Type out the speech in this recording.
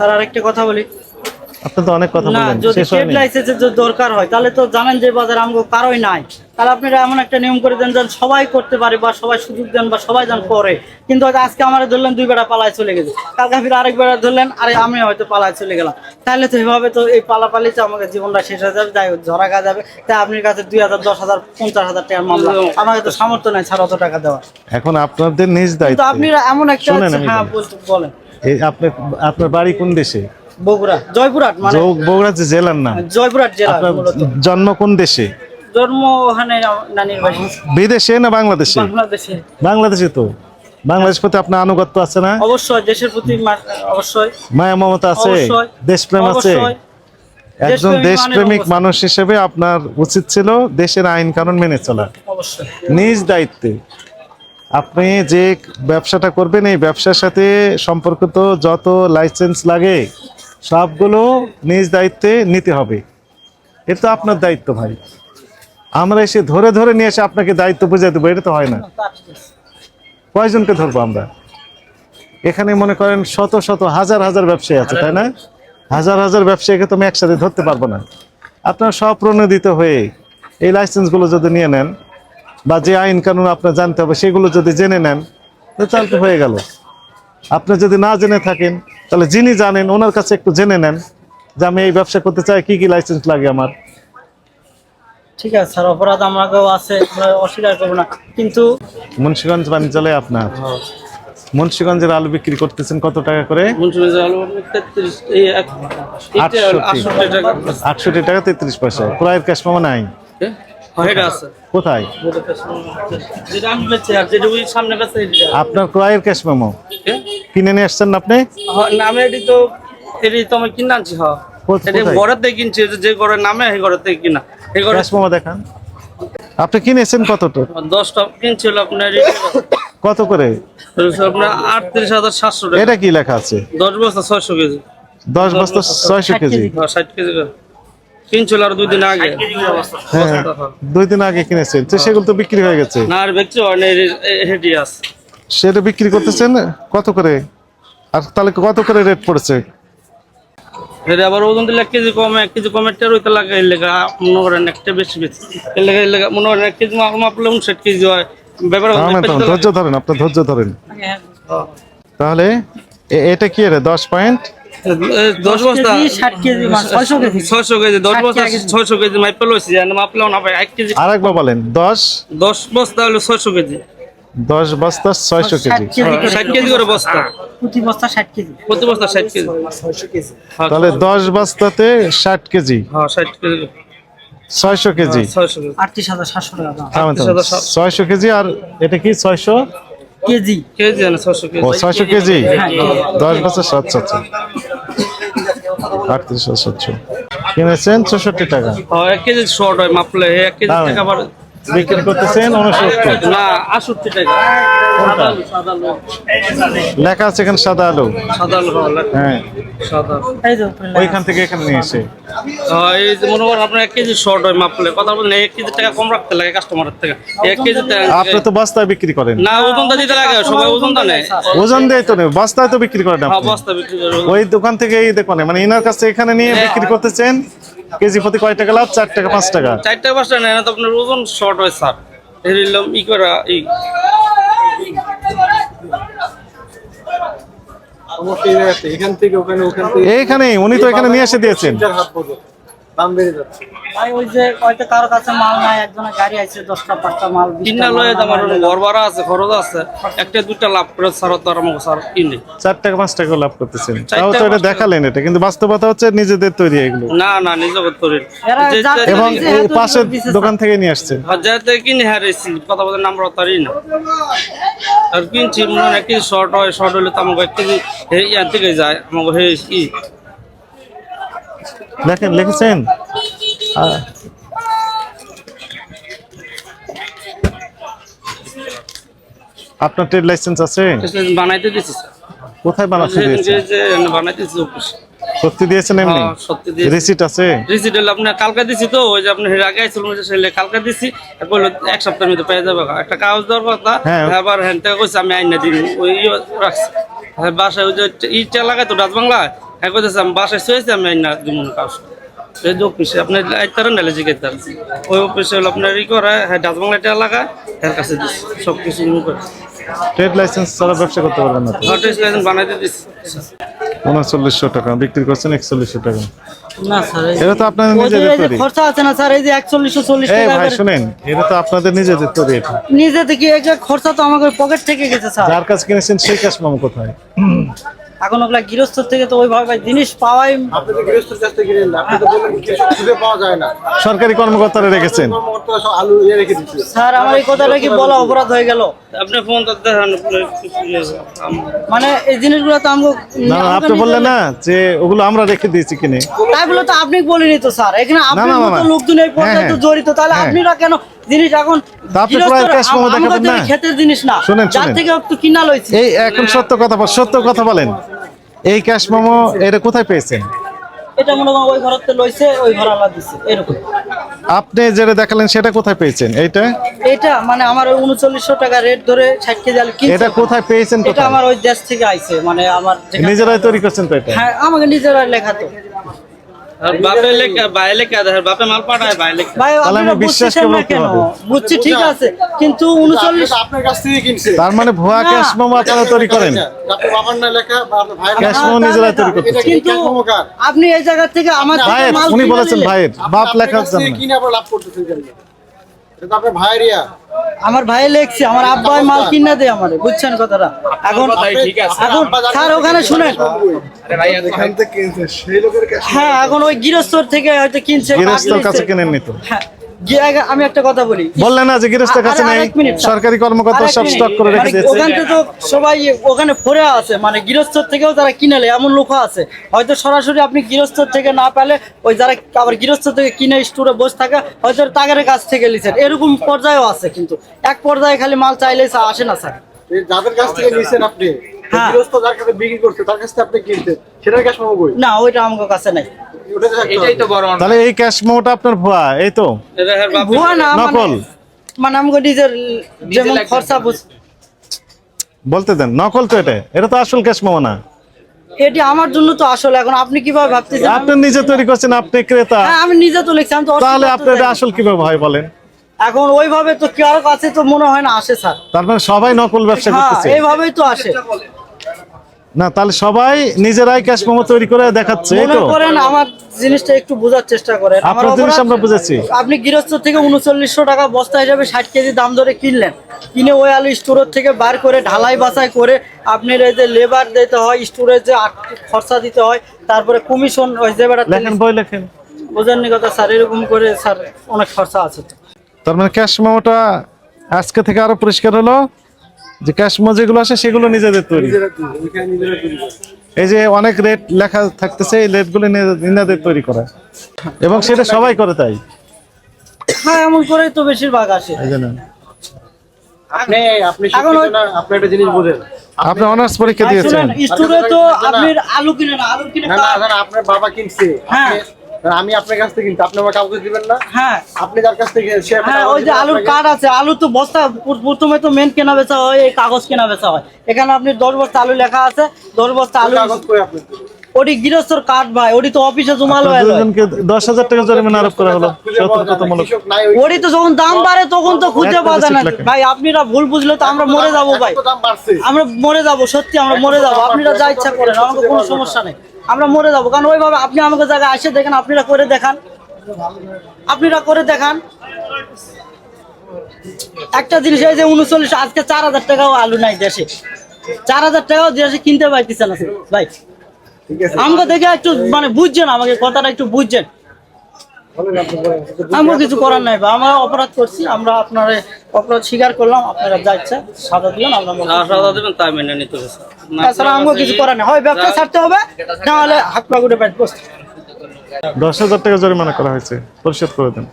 Sir আরেকটা কথা বলি। আপনি তো অনেক কথা না যদি ট্রেড লাইসেন্সের যদি দরকার হয় তাহলে তো জানেন যে বাজারে আমগো কারোই নাই। তাহলে আপনারা এমন একটা নিয়ম করে দেন যেন সবাই করতে পারে বা সবাই সুযোগ দেন বা সবাই যেন করে। কিন্তু হয়তো আজকে আমার ধরলেন দুই বেড়া পালায় চলে গেছে। কালকে ফিরে আরেক বেড়া ধরলেন আরে আমি হয়তো পালায় চলে গেলাম। তাহলে তো এভাবে তো এই পালাপালিতে আমাকে জীবনটা শেষ হয়ে যাবে যাই হোক ঝরা খা যাবে। তাই আপনার কাছে দুই হাজার দশ হাজার পঞ্চাশ হাজার টাকার মামলা। আমাকে তো সামর্থ্য নাই ছাড় অত টাকা দেওয়া এখন আপনাদের নিজ দায়িত্ব। আপনি এমন একটা হ্যাঁ বলেন। এই আপনার বাড়ি কোন দেশে? বগুড়া জয়পুরহাট মানে? বগুড়া যে জেলার নাম। জয়পুরহাট জেলা আপনার জন্ম কোন দেশে? জন্ম ওখানে নানির বাড়ি। বিদেশে না বাংলাদেশে? বাংলাদেশে। বাংলাদেশে তো। বাংলাদেশ প্রতি আপনার আনুগত্য আছে না? অবশ্যই দেশের প্রতি অবশ্যই। মায়া মমতা আছে। দেশপ্রেম আছে? একজন দেশপ্রেমিক মানুষ হিসেবে আপনার উচিত ছিল দেশের আইন কানুন মেনে চলা। নিজ দায়িত্বে। আপনি যে ব্যবসাটা করবেন, এই ব্যবসার সাথে সম্পর্কিত যত লাইসেন্স লাগে, সবগুলো নিজ দায়িত্বে নিতে হবে। এটা তো আপনার দায়িত্ব ভাই। আমরা এসে ধরে ধরে নিয়ে এসে আপনাকে দায়িত্ব বুঝিয়ে দেবো, এটা তো হয় না। কয়জনকে ধরবো আমরা? এখানে মনে করেন শত শত, হাজার হাজার ব্যবসায়ী আছে, তাই না? হাজার হাজার ব্যবসায়ীকে তো আমি একসাথে ধরতে পারব না। আপনার স্বপ্রণোদিত হয়ে এই লাইসেন্সগুলো যদি নিয়ে নেন বা যে আইন কানুন আপনার জানতে হবে সেগুলো যদি জেনে নেন তো তাহলে তো হয়ে গেল। আপনি যদি না জেনে থাকেন তাহলে যিনি জানেন ওনার কাছে একটু জেনে নেন যে আমি এই ব্যবসা করতে চাই কি কি লাইসেন্স লাগে আমার। ঠিক আছে স্যার অপরাধ আমাকেও আছে আমরা অস্বীকার করব না। কিন্তু মুন্সিগঞ্জ বাণিজ্যালয়ে আপনার। মুন্সিগঞ্জের আলু বিক্রি করতেছেন কত টাকা করে? আটষট্টি। টাকা। তেত্রিশ পয়সা। ক্রয়ের ক্যাশ মামা নাই? কোথায়। আপনার ক্রয়ের ক্যাশ মেমো। কিনে নিয়ে আসছেন আপনি? হ্যাঁ, নামে এটি তো এটি তো আমি কিনে আনছি হ কোথ- এটি কোথায়? ঘরের থেকে কিনছি যে- নামে সেই কিনা। ক্যাশ মেমো দেখান। আপনি কিনেছেন কতটা দশটা কিনছিল আপনার কত করে? আপনার আটত্রিশ হাজার সাতশো টাকা। এটা কি লেখা আছে? দশ বস্তা ছয়শো কেজি। দশ বস্তা ছয়শো কেজি। হ্যাঁ, ষাট কেজি করে। কিনছিল আর দুই দিন আগে। হ্যাঁ হ্যাঁ। দুই দিন আগে কিনেছেন। তো সেগুলো তো বিক্রি হয়ে গেছে। না আর ব্যক্তি হয় না হেঁটে আছে। সেটা বিক্রি করতেছেন? কত করে? আর তাহলে কত করে রেট পড়েছে? এটা আবার ওজন দিলে এক কেজি কমে এক কেজি কমে টের হইতে লাগে এর লেগে মনে করেন একটা বেশি বেশি। এর লেগে এর লেগে মনে করেন এক কেজি মাপলে উনষাট কেজি হয়। ব্যাপার ধৈর্য ধরেন আপনার ধৈর্য ধরেন। তাহলে এ- এটা কি রে দশ পয়েন্ট? দশ বস্তা কেজি, কেজি ছয়শো কেজি। ছয়শো কেজি দশ বস্তা কেজি। ছয়শো কেজি মাইপে লইছি মাপলেও না পাই এক কেজি। আরেকবার বলেন দশ? দশ বস্তা হলো ছয়শো কেজি। দশ বস্তা ছয়শো ষাট কেজি। কেজি করে। ষাট কেজি করে বস্তা। প্রতি বস্তা ষাট কেজি। প্রতি বস্তা ষাট কেজি। ছয়শো কেজি। হ্যাঁ, তাহলে দশ বস্তাতে ষাট কেজি। হ্যাঁ ষাট কেজি। ছয়শো কেজি। ছয়শো কেজি। ছয়শো আর এটা কি ছয়শো? কেজি। কেজি না ছয়শো কেজি। ও কেজি? হ্যাঁ, দশ বছর সাতশো আচ্ছা আটত্রিশ সাতশো কিনেছেন চৌষট্টি টাকা এক কেজি শর্ট হয় মাপলে এক কেজি। টাকা বিক্রি করতেছেন উনসত্তর না আষট্টি টাকা। সাদা আলু সাদা আলু। লেখা আছে এখানে সাদা আলু। সাদা আলু হ্যাঁ, হ্যাঁ। সাদা ওইখান থেকে এখানে নিয়ে এসে। হ্যাঁ, এই মনে করেন আপনার এক কেজি শর্ট হয় মাপলে। কথা বলেন এক কেজি টাকা কম রাখতে লাগে কাস্টমারের থেকে। এক কেজি আপনি তো বস্তায় বিক্রি করেন। না ওজনটা দিতে লাগে সবাই ওজনটা নেয় ওজন দিয়ে তো নেই বস্তায় তো বিক্রি করেন হ্যাঁ আপনি বস্তা বিক্রি করে ওই দোকান থেকে এই মানে ইনার কাছে এখানে নিয়ে বিক্রি করতেছেন। কেজি প্রতি কয় টাকা লাভ? চার টাকা পাঁচ টাকা? চার চারটা পাঁচ টাকা না তো আপনার ওজন শর্ট হয় স্যার এরিলাম ই করা ই। এখান থেকে ওখানে ওখান থেকে। এইখানে উনি তো এখানে নিয়ে এসে দিয়েছেন। দাম বেড়ে যাচ্ছে। ভাই ওই যে হয়তো কারও কাছে মাল নাই একজনের গাড়ি আছে দশটা পাঁচটা মাল বিশটা লয়ে আমার ঘর ভাড়া আছে খরচ আছে একটা দুইটা লাভ করে স্যার তো আর আমাকে স্যার কিনে চার টাকা পাঁচ টাকা লাভ করতেছেন। তাও তো এটা। দেখালেন কিন্তু বাস্তবতা হচ্ছে নিজেদের তৈরি এগুলো। না এবং পাশের দোকান থেকে নিয়ে কিনে হারিয়েছি কথা বলতে নাম্বার তারই না। আর কিনছি মনে হয় শর্ট হয় শর্ট হলে তো আমাকে ইয়ার থেকে যায় আমাকে ই দেখেন লিখেছেন? আপনার ট্রেড লাইসেন্স আছে? বানাইতে স্যার। কোথায় বানাতে যে বানাইতে অফিস। সত্যি দিয়েছেন এমনি? হ্যাঁ, সত্যি দিয়েছি। রিসিট আছে? রিসিট হলে আপনার কালকে দিছি তো ওই যে আপনি এর আগে আইছিল সেলে কালকে দিছি এখন এক সপ্তাহের মধ্যে পেয়ে যাবে। একটা কাগজ দেওয়ার কথা হ্যাঁ। আবার হ্যান থেকে কইছে আমি আইনা দিন ওই ইয়ে রাখছি। বাসায় ওই যে ইটা লাগাই তো ডাচ বাংলা হ্যাঁ কইতেছে আমি বাসায় শুয়েছি আমি না জীবন কাজ এই যে অফিসে আপনি আইতারেন নাহলে জিজ্ঞেস ওই অফিসে হলো আপনার ই করে হ্যাঁ ডাচ বাংলাটা লাগা এর কাছে দিচ্ছি সব কিছু ট্রেড লাইসেন্স ছাড়া ব্যবসা করতে পারবেন না তো? লাইসেন্স বানাইতে দিচ্ছি উনচল্লিশশো টাকা বিক্রি করছেন একচল্লিশশো টাকা। না স্যার এটা তো আপনাদের নিজেদের তৈরি। খরচা আছে না স্যার এই যে এই ভাই শুনেন এটা তো আপনাদের নিজেদের তৈরি। নিজে থেকে এই যে খরচা তো আমাকে পকেট থেকে গেছে স্যার। যার কাছে কিনেছেন সেই ক্যাশ মামু কোথায়? এখন ওগুলা গৃহস্থ থেকে তো ওইভাবে জিনিস পাওয়াই আপনি তো গৃহস্থের কাছ থেকে কিনেন না আপনি তো বললেন কিছু খুঁজে পাওয়া যায় না। সরকারি কর্মকর্তারা রেখেছেন। কর্মকর্তারা সব আলু ইয়ে স্যার আমার এই কথাটা কি বলা অপরাধ হয়ে গেল? আপনি ফোন মানে এই জিনিসগুলো তো আমাকে না না, আপনি বললেন না যে ওগুলো আমরা রেখে দিয়েছি কিনে। তাই বলে তো আপনি বলিনি তো স্যার। এখানে আপনার না, মতো লোকজন এই পর্যায়ে হ্যাঁ, জড়িত তাহলে হ্যাঁ। আপনারা কেন জিনিস এখন গৃহস্থরা- জিনিস না। শুনেন, যার থেকে কিনা লইছি। এই এখন সত্য কথা বল সত্য কথা বলেন। এই ক্যাশ মোমো এটা কোথায় পেয়েছেন? এটা মনে হয় ওই ঘরতে লইছে ওই ঘর আলাদা দিছে এরকম। আপনি যেটা দেখালেন সেটা কোথায় পেয়েছেন? এটা এটা মানে আমার ওই উনচল্লিশশো টাকা রেট ধরে ষাট কেজি আলু কিনছে। এটা কোথায় পেয়েছেন এটা আমার ওই দেশ থেকে আইছে মানে আমার নিজেরাই তৈরি করছেন তো এটা? হ্যাঁ আমাকে নিজেরাই লেখা তার মানে ভুয়া। ক্যাশ মামো আপনারা করেন। করতে কিন্তু? আপনি এই জায়গা থেকে আমার উনি বলেছেন। ভাইয়ের বাপ লেখা লাভ করতেছেন আপনার আমার ভাই লেখছে আমার আব্বাই মাল কিনা দেয় আমার বুঝছেন কথাটা? এখন এখন স্যার ওখানে শুনেন। হ্যাঁ এখন ওই গৃহস্থর থেকে হয়তো কিনছে গৃহস্থর কাঠ কাছে নিচ্ছে। নিত হ্যাঁ। আমি একটা কথা বলি। বললেন না যে গৃহস্থের কাছে নেই। সরকারি কর্মকর্তা সব স্টক করে রেখে মানে দিয়েছে। ওখানে তো সবাই ওখানে পড়ে আছে মানে গৃহস্থর থেকেও যারা কিনেলে এমন লোক আছে। হয়তো সরাসরি আপনি গৃহস্থর থেকে না পেলে ওই যারা আবার গৃহস্থ থেকে কিনে স্টোরে বসে থাকে হয়তো তাগের কাছ থেকে লিছেন এরকম পর্যায়েও আছে কিন্তু। এক পর্যায়ে খালি মাল চাইলে আসে না স্যার। যাদের কাছ থেকে নিছেন আপনি হ্যাঁ। গৃহস্থ যার কাছে বিক্রি করছে তার কাছ থেকে আপনি কিনছেন সেটার ক্যাশ না ওইটা আমার কাছে নাই। এটাই তো বড় তাহলে এই ক্যাশ আপনার ভুয়া এই তো। এটা হ্যাঁ ভুয়া না মানে নকল। মানে নিজের যেমন খরচা বুঝ বলতে দেন নকল তো এটা। এটা তো আসল ক্যাশ না। এটি আমার জন্য তো আসলে এখন আপনি কীভাবে ভাবতেছেন? আপনি নিজে তৈরি করছেন আপনি ক্রেতা। হ্যাঁ আমি নিজে তো লিখছি আমি তো তাহলে আপনার এটা আসল কীভাবে হয় বলেন? এখন ওইভাবে তো কারও কাছে তো মনে হয় না আসে স্যার। তার মানে সবাই নকল ব্যবসা হ্যাঁ করতেছে। এইভাবেই তো আসে। না তাহলে সবাই নিজেরাই ক্যাশ মোমো তৈরি করে দেখাচ্ছে মনে করেন আমার জিনিসটা একটু বোঝার চেষ্টা করেন। আমার আপনার জিনিস আমরা বুঝেছি। আপনি গৃহস্থ থেকে উনচল্লিশশো টাকা বস্তা হিসাবে ষাট কেজি দাম ধরে কিনলেন। কিনে ওই আলু স্টোরের থেকে বার করে ঢালাই বাছাই করে আপনার এই যে লেবার দিতে হয় স্টোরে যে খরচা দিতে হয় তারপরে কমিশন ওই যে বেড়া লেখেন বই লেখেন। বোঝেননি কথা স্যার এরকম করে স্যার অনেক খরচা আছে। তার মানে ক্যাশ মোমোটা আজকে থেকে আরও পরিষ্কার হলো। যে ক্যাশ মো যেগুলো আসে সেগুলো নিজেদের তৈরি। এই যে অনেক রেট লেখা থাকতেছে এই রেটগুলো নিজেদের তৈরি করা। এবং সেটা সবাই করে তাই? হ্যাঁ এমন করেই তো বেশিরভাগ আসে। এই জন্য। আপনি আপনি আপনি একটা জিনিস বোঝেন। আপনি অনার্স পরীক্ষা দিয়েছেন। শুনেন, তো আপনি আলু কিনে না আলু কিনে না না খাওয়া- না, আপনার বাবা কিনছে। হ্যাঁ। আপনি- আমি আপনার কাছ থেকে কিনতে আপনি আমার কাউকে দিবেন না। হ্যাঁ। আপনি যার কাছ থেকে সে হ্যাঁ ওই যে আলুর। কার্ড আছে আলু তো বস্তা প্রথমে তো মেন কেনা বেচা হয় এই কাগজ কেনা বেচা হয়। এখানে আপনি দশ বস্তা আলু লেখা আছে দশ বস্তা আলু কাগজ করে আপনি ওটি গৃহস্থর কার্ড ভাই ওটি তো অফিসে জমালো দশ হাজার টাকা জরিমানা আরোপ করা হলো ওটি তো যখন দাম বাড়ে তখন তো খুঁজে পাওয়া যায় না। ভাই আপনারা ভুল বুঝলে তো আমরা মরে যাব ভাই। আমরা মরে যাব সত্যি আমরা মরে যাব। আপনারা যা ইচ্ছা করেন আমাকে কোনো সমস্যা নেই। আমরা মরে যাব। কারণ ওইভাবে আপনি আমাকে জায়গায় আসে দেখেন আপনারা করে দেখান। আপনারা করে দেখান। একটা জিনিস এই যে উনচল্লিশ আজকে চার হাজার টাকাও আলু নাই দেশে। চার হাজার টাকাও দেশে কিনতে পারতেছে না ভাই। আমাকে দেখে একটু মানে বুঝছেন আমাকে কথাটা একটু বুঝছেন। আমার কিছু করার নাই আমরা অপরাধ করছি আমরা আপনার অপরাধ স্বীকার করলাম আপনারা যা ইচ্ছা সাজা দিলেন আমরা সাজা দেবেন তাই মেনে নিতে। না তাছাড়া আমার কিছু করার নেই। হয় ব্যবসা ছাড়তে হবে নাহলে হাত পা গুটে ব্যাট দশ হাজার টাকা জরিমানা করা হয়েছে পরিশোধ করে দেন।